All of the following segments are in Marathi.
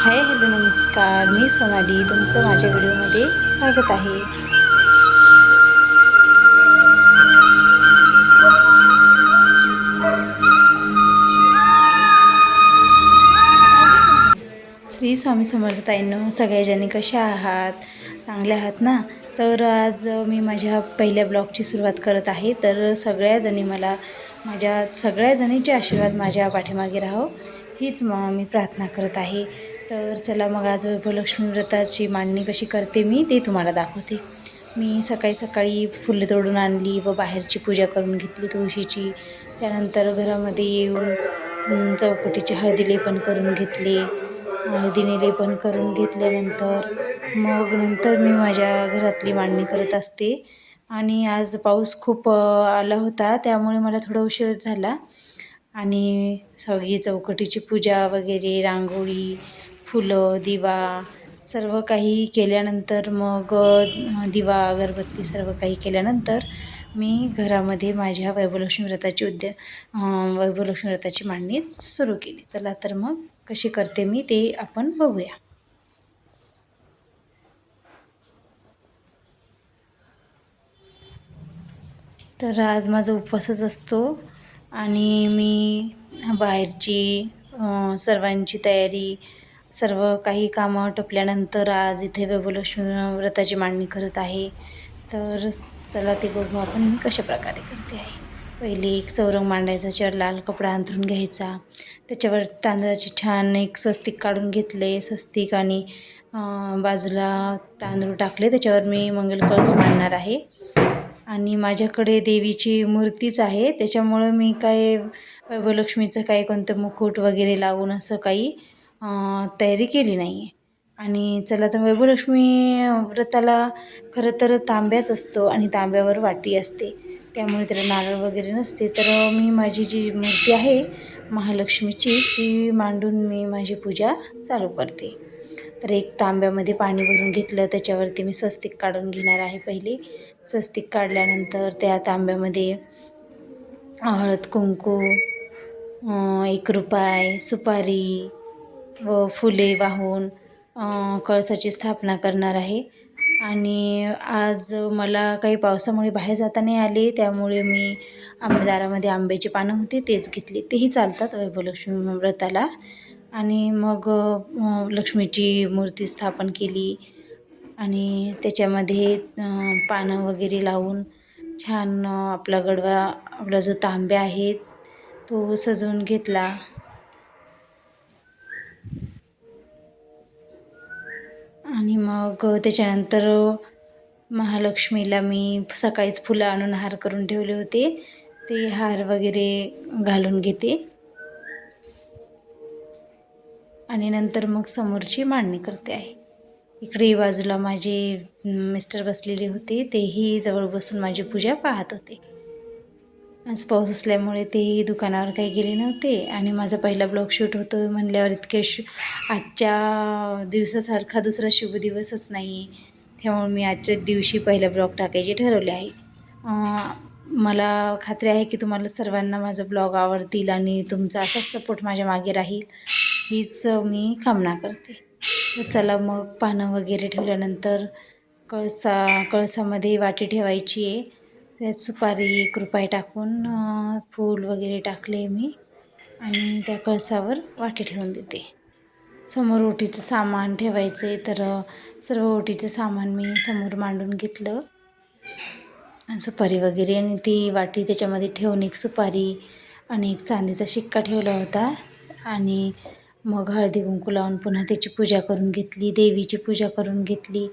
हाय हॅलो नमस्कार. मी सोनाली. तुमचं माझ्या व्हिडिओमध्ये स्वागत आहे. श्री स्वामी समर्थताईंनो सगळ्याजणी कशा आहात? चांगल्या आहात ना? तर आज मी माझ्या पहिल्या ब्लॉगची सुरुवात करत आहे. तर सगळ्याजणी मला माझ्या सगळ्याजणीचे आशीर्वाद माझ्या पाठीमागे राहो. हीच मग मी प्रार्थना करत आहे. तर चला मग आज वैभवलक्ष्मी व्रताची मांडणी कशी करते मी ते तुम्हाला दाखवते. मी सकाळी सकाळी फुलं तोडून आणली व बाहेरची पूजा करून घेतली तुळशीची. त्यानंतर घरामध्ये येऊन चौकटीचे हळदी लेपन करून घेतले. हळदीने लेपन करून घेतल्यानंतर मग नंतर मी माझ्या घरातली मांडणी करत असते. आणि आज पाऊस खूप आला होता त्यामुळे मला थोडा उशीर झाला. आणि सगळी चौकटीची पूजा वगैरे रांगोळी फुलं दिवा सर्व काही केल्यानंतर मग दिवा अगरबत्ती सर्व काही केल्यानंतर मी घरामध्ये माझ्या वैभवलक्ष्मी व्रताची उद्या वैभवलक्ष्मी व्रताची मांडणी सुरू केली. चला तर मग कशी करते मी ते आपण बघूया. तर आज माझा उपवासच असतो आणि मी बाहेरची सर्वांची तयारी सर्व काही कामं टपल्यानंतर आज इथे वैभवलक्ष्मी व्रताची मांडणी करत आहे. तर चला ते बघू आपण मी कशा प्रकारे करते आहे. पहिले एक चौरंग मांडायचा चार लाल कपडा अंथरून घ्यायचा. त्याच्यावर तांदळाची छान एक स्वस्तिक काढून घेतले. स्वस्तिक आणि बाजूला तांदूळ टाकले. त्याच्यावर मी मंगल कळस मांडणार आहे. आणि माझ्याकडे देवीची मूर्तीच आहे. त्याच्यामुळं मी काय वैभवलक्ष्मीचं काही कोणतं मुकुट वगैरे लावून असं काही तयारी केली नाही आहे आणि चला तर वैभवलक्ष्मी व्रताला खरं तर तांब्याच असतो आणि तांब्यावर वाटी असते. त्यामुळे त्याला नारळ वगैरे नसते. तर मी माझी जी मूर्ती आहे महालक्ष्मीची ती मांडून मी माझी पूजा चालू करते. तर एक तांब्यामध्ये पाणी भरून घेतलं त्याच्यावरती मी स्वस्तिक काढून घेणार आहे पहिले. स्वस्तिक काढल्यानंतर त्या तांब्यामध्ये हळद कुंकू एक रुपाय सुपारी व फुले वाहून कळसाची स्थापना करणार आहे. आणि आज मला काही पावसामुळे बाहेर जाता नाही आले त्यामुळे मी आंबेदारामध्ये आंब्याची पानं होती तेच घेतली. तेही चालतात वैभवलक्ष्मी व्रताला. आणि मग लक्ष्मीची मूर्ती स्थापन केली. आणि त्याच्यामध्ये पानं वगैरे लावून छान आपला गडवा आपला जो तांब्या आहे तो सजवून घेतला. मग त्याच्यानंतर महालक्ष्मीला मी सकाळीच फुलं आणून हार करून ठेवले होते. ते हार वगैरे घालून घेते. आणि नंतर मग समोरची मांडणी करते आहे. इकडे बाजूला माझे मिस्टर बसलेले होते. तेही जवळ बसून माझी पूजा पाहत होते. आज पाऊस असल्यामुळे तेही दुकानावर काही गेले नव्हते आणि माझा पहिला ब्लॉग शूट होतो म्हणल्यावर इतके शु आजच्या दिवसासारखा दुसरा शुभ दिवसच नाही आहे. त्यामुळे मी आजच्या दिवशी पहिला ब्लॉग टाकायचे ठरवले आहे. मला खात्री आहे की तुम्हाला सर्वांना माझा ब्लॉग आवडतील आणि तुमचा असाच सपोर्ट माझ्या मागे राहील. हीच मी कामना करते. चला मग पानं वगैरे ठेवल्यानंतर कळसा कळसामध्ये वाटी ठेवायची आहे. त्यात सुपारी एक रुपये टाकून फूल वगैरे टाकले मी आणि त्या कळसावर वाटी ठेवून देते. समोर ओटीचं सामान ठेवायचं आहे तर सर्व ओटीचं सामान मी समोर मांडून घेतलं. आणि सुपारी वगैरे आणि ती वाटी त्याच्यामध्ये ठेवून एक सुपारी आणि एक चांदीचा शिक्का ठेवला होता. आणि मग हळदी कुंकू लावून पुन्हा त्याची पूजा करून घेतली देवीची पूजा करून घेतली.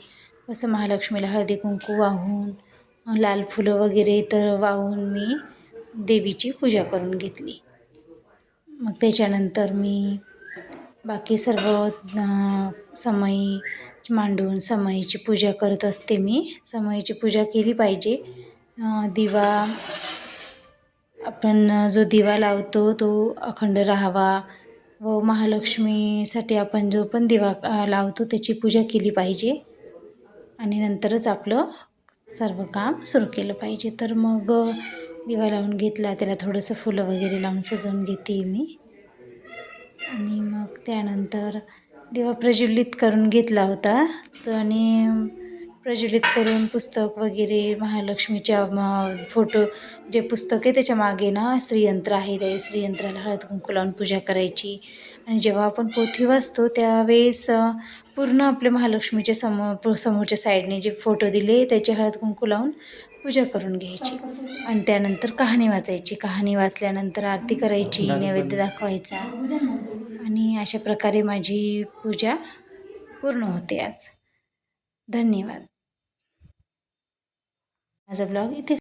असं महालक्ष्मीला हळदी कुंकू वाहून लाल फुलं वगैरे तर वाहून मी देवीची पूजा करून घेतली. मग त्याच्यानंतर मी बाकी सर्व अं, समई मांडून समईची पूजा करत असते मी. समईची पूजा केली पाहिजे. दिवा आपण जो दिवा लावतो तो अखंड राहावा व महालक्ष्मीसाठी आपण जो पण दिवा लावतो त्याची पूजा केली पाहिजे. आणि नंतरच आपलं सर्व काम सुरू केलं पाहिजे. तर मग दिवा लावून घेतला त्याला थोडंसं फुलं वगैरे लावून सजवून घेते मी. आणि मग त्यानंतर दिवा प्रज्वलित करून घेतला होता. तर आणि प्रज्वलित करून पुस्तक वगैरे महालक्ष्मीच्या फोटो जे पुस्तक आहे त्याच्यामागे ना श्रीयंत्र आहे. त्या श्रीयंत्राला हळद कुंकू लावून पूजा करायची. आणि जेव्हा आपण पोथी वाचतो त्यावेळेस पूर्ण आपल्या महालक्ष्मीच्या समोर समोरच्या साईडने जे फोटो दिले त्याचे हळद कुंकू लावून पूजा करून घ्यायची. आणि त्यानंतर कहाणी वाचायची. कहाणी वाचल्यानंतर आरती करायची नैवेद्य दाखवायचा. आणि अशा प्रकारे माझी पूजा पूर्ण होते आज. धन्यवाद. माझा ब्लॉग इथे